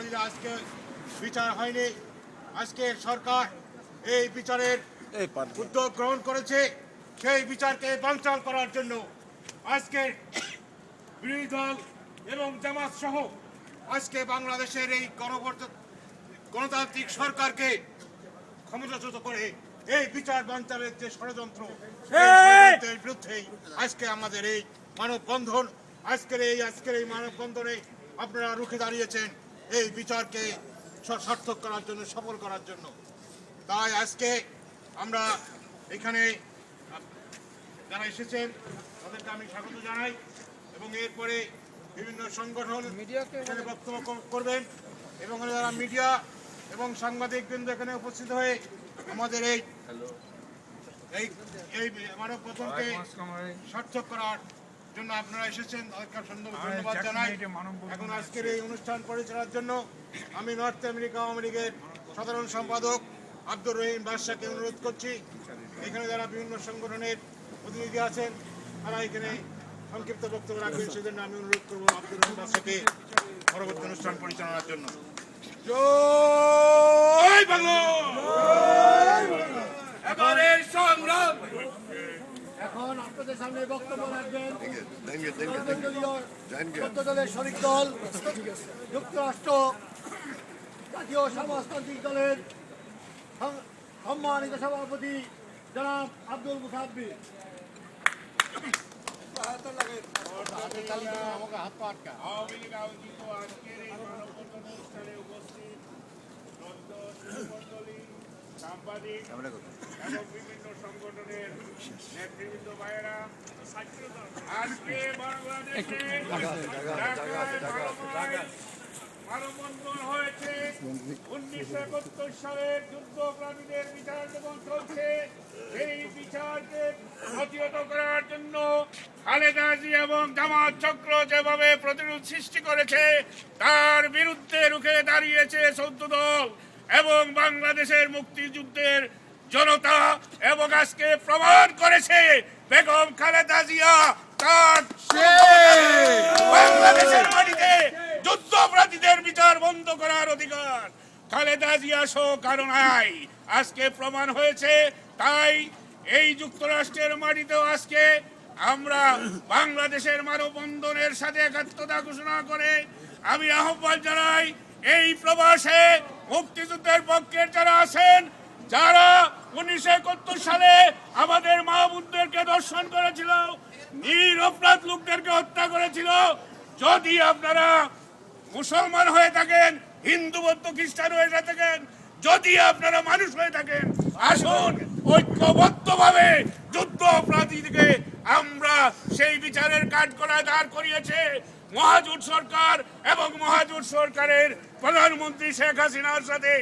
যুদ্ধাপরাধীরা আজকে বিচার হয়নি। আজকে সরকার এই বিচারের উদ্যোগ গ্রহণ করেছে। সেই বিচারকে বানচাল করার জন্য আজকে বিরোধী দল এবং জামাত সহ আজকে বাংলাদেশের এই গণতান্ত্রিক সরকারকে ক্ষমতাচ্যুত করে এই বিচার বাঞ্চালের যে ষড়যন্ত্র সেই বিরুদ্ধেই আজকে আমাদের এই মানববন্ধন আজকের এই আজকের এই মানববন্ধনে আপনারা রুখে দাঁড়িয়েছেন। এই বিচারকে স- সার্থক করার জন্য সফল করার জন্য তাই আজকে আমরা এখানে যারা এসেছেন তাদেরকে আমি স্বাগত জানাই এবং এরপরে বিভিন্ন সংগঠন এখানে বক্তব্য করবেন এবং যারা মিডিয়া এবং সাংবাদিক বৃন্দ এখানে উপস্থিত হয়ে আমাদের এই এই এই মানববন্ধনকে সার্থক করার জন্য আপনারা এসেছেন। তাদেরকে সুন্দর ধন্যবাদ জানাই। এখন আজকের এই অনুষ্ঠান পরিচালনার জন্য আমি নর্থ আমেরিকা আওয়ামী লীগের সাধারণ সম্পাদক আব্দুর রহিম বাদশাকে অনুরোধ করছি। এখানে যারা বিভিন্ন সংগঠনের প্রতিনিধি আছেন তারা এখানে সংক্ষিপ্ত বক্তব্য রাখবেন। সেজন্য আমি অনুরোধ করব আব্দুর রহিম বাদশাকে পরবর্তী অনুষ্ঠান পরিচালনার জন্য। জয় সামনে বক্তব্য রাখবেন। দলের শরিক দল যুক্তরাষ্ট্র জাতীয় সমাজতান্ত্রিক দলের সম্মানিত সভাপতি জনাব আব্দুল মুসাব্বির আওয়ামী লীগ আয়োজিত আজকের এই মানববন্ধন অনুষ্ঠানে উপস্থিত সাংবাদিক এবং বিভিন্ন সংগঠনের নেতৃবৃন্দ ভাইয়েরা। আজকে বাংলাদেশে মানববন্ধন হয়েছে। উনিশশো একাত্তর সালের যুদ্ধ প্রাণীদের বিচার যখন চলছে সেই বিচারকে প্রতিহত করার জন্য খালেদা জি এবং জামাত চক্র যেভাবে প্রতিরোধ সৃষ্টি করেছে তার বিরুদ্ধে রুখে দাঁড়িয়েছে চৌদ্দ দল। এবং বাংলাদেশের মুক্তিযুদ্ধের জনতা এবং আজকে প্রমাণ করেছে, বেগম খালেদা জিয়া তার বাংলাদেশের মাটিতে যুদ্ধপরাধীদের বিচার বন্ধ করার অধিকার। খালেদা জিয়া সহ কারণ নাই। আজকে প্রমাণ হয়েছে, তাই এই যুক্তরাষ্ট্রের মাটিতেও আজকে আমরা বাংলাদেশের মানববন্ধনের সাথে একাত্মতা ঘোষণা করে আমি আহ্বান জানাই এই প্রবাসে মুক্তিযুদ্ধের পক্ষের যারা আছেন, যারা উনিশশো একাত্তর সালে আমাদের মা বোনদেরকে দর্শন করেছিল, নির অপরাধ লোকদেরকে হত্যা করেছিল, যদি আপনারা মুসলমান হয়ে থাকেন, হিন্দু, বৌদ্ধ, খ্রিস্টান হয়ে থাকেন, যদি আপনারা মানুষ হয়ে থাকেন, আসুন ঐক্যবদ্ধভাবে যুদ্ধ অপরাধীকে আমরা সেই বিচারের কাঠগড়ায় দাঁড় করিয়েছে। মহাজোট সরকার এবং মহাজোট সরকারের প্রধানমন্ত্রী শেখ হাসিনার সাথে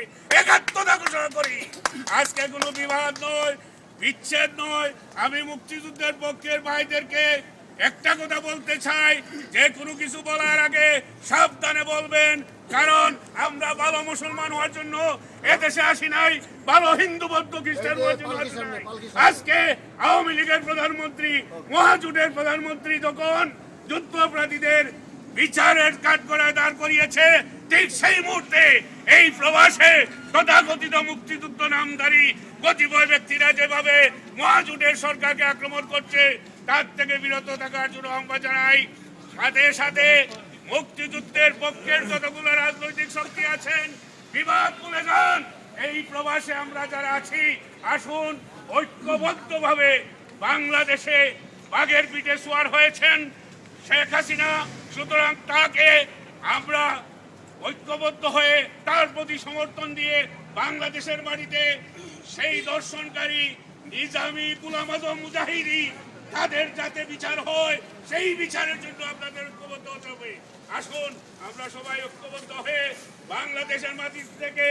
একাত্মতা ঘোষণা করি আজকে কোনো বিবাদ নয়, বিচ্ছেদ নয় আমি মুক্তিযুদ্ধের পক্ষের ভাইদেরকে একটা কথা বলতে চাই, যে কোনো কিছু বলার আগে সাবধানে বলবেন, কারণ আমরা ভালো মুসলমান হওয়ার জন্য এদেশে আসি নাই ভালো হিন্দু বৌদ্ধ খ্রিস্টান হওয়ার জন্য আসি নাই। আজকে আওয়ামী লীগের প্রধানমন্ত্রী, মহাজোটের প্রধানমন্ত্রী যখন যুদ্ধাপরাধীদের বিচারের কাঠগড়ায় দাঁড় করিয়েছে। ঠিক সেই মুহূর্তে এই প্রবাসে তথাকথিত মুক্তিযুদ্ধ নামধারী কতিপয় ব্যক্তিরা যেভাবে মহাজোটের সরকারকে আক্রমণ করছে, তার থেকে বিরত থাকার জন্য আহ্বান জানাই। সাথে সাথে মুক্তিযুদ্ধের পক্ষের যতগুলো রাজনৈতিক শক্তি আছেন বিবাদ ভুলে যান, এই প্রবাসে আমরা যারা আছি, আসুন, ঐক্যবদ্ধভাবে বাংলাদেশে বাঘের পিঠে সোয়ার হয়েছেন। শেখ হাসিনা, সুতরাং তাকে আমরা ঐক্যবদ্ধ হয়ে তার প্রতি সমর্থন দিয়ে বাংলাদেশের মাটিতে সেই দর্শনকারী নিজামি গুলাম আজম মুজাহিদি, তাদের যাতে বিচার হয়, সেই বিচারের জন্য আপনাদের ঐক্যবদ্ধ হতে হবে। আসুন, আমরা সবাই ঐক্যবদ্ধ হয়ে বাংলাদেশের মাটি থেকে